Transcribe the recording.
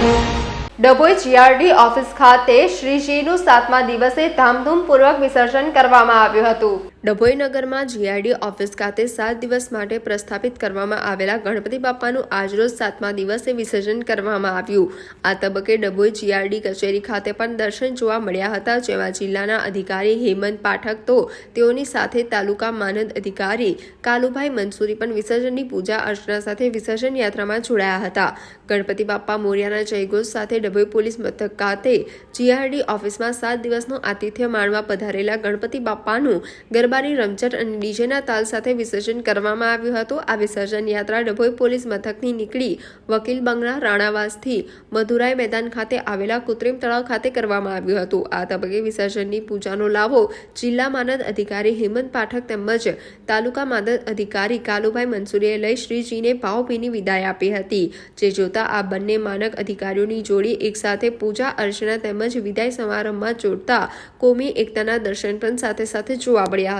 Dabhoi GRD office ખાતે શ્રીજીનું સાતમા દિવસે ધામધૂમપૂર્વક વિસર્જન કરવામાં આવ્યું હતું. ડભોઈ નગરમાં જીઆઈડી ઓફિસ ખાતે સાત દિવસ માટે પ્રસ્થાપિત કરવામાં આવેલા ગણપતિ બાપાનું આજરોજ સાતમા દિવસે વિસર્જન કરવામાં આવ્યું. આ તબક્કે ડભોઈ જીઆરડી કચેરી ખાતે પણ દર્શન જોવા મળ્યા હતા, જેમાં જિલ્લાના અધિકારી હેમંત પાઠક તો તેઓની સાથે તાલુકા માનદ અધિકારી કાલુભાઈ મંસૂરી પણ વિસર્જનની પૂજા અર્ચના સાથે વિસર્જન યાત્રામાં જોડાયા હતા. ગણપતિ બાપ્પા મોર્યાના જયઘોષ સાથે ડભોઈ પોલીસ મથક ખાતે જીઆરડી ઓફિસમાં સાત દિવસનું આતિથ્ય માણવા પધારેલા ગણપતિ બાપ્પાનું ગરબાની રમઝટ અને ડીજેના તાલ સાથે વિસર્જન કરવામાં આવ્યું હતું. આ વિસર્જન યાત્રા ડભોઈ પોલીસ મથકની નીકળી વકીલ બંગલા રાણાવાસથી મધુરાઈ મેદાન ખાતે આવેલા કૃત્રિમ તળાવ ખાતે કરવામાં આવ્યું હતું. આ તબક્કે વિસર્જનની પૂજાનો લાવો જિલ્લા માનદ અધિકારી હેમંત પાઠક તેમજ તાલુકા માનદ અધિકારી કાલુભાઈ મંસૂરીએ લઈ શ્રીજીને ભાવભીની વિદાય આપી હતી. જે જોતા આ બંને માનક અધિકારીઓની જોડી એકસાથે પૂજા અર્ચના તેમજ વિદાય સમારંભમાં જોડતા કોમી એકતાના દર્શન પણ સાથે સાથે જોવા મળ્યા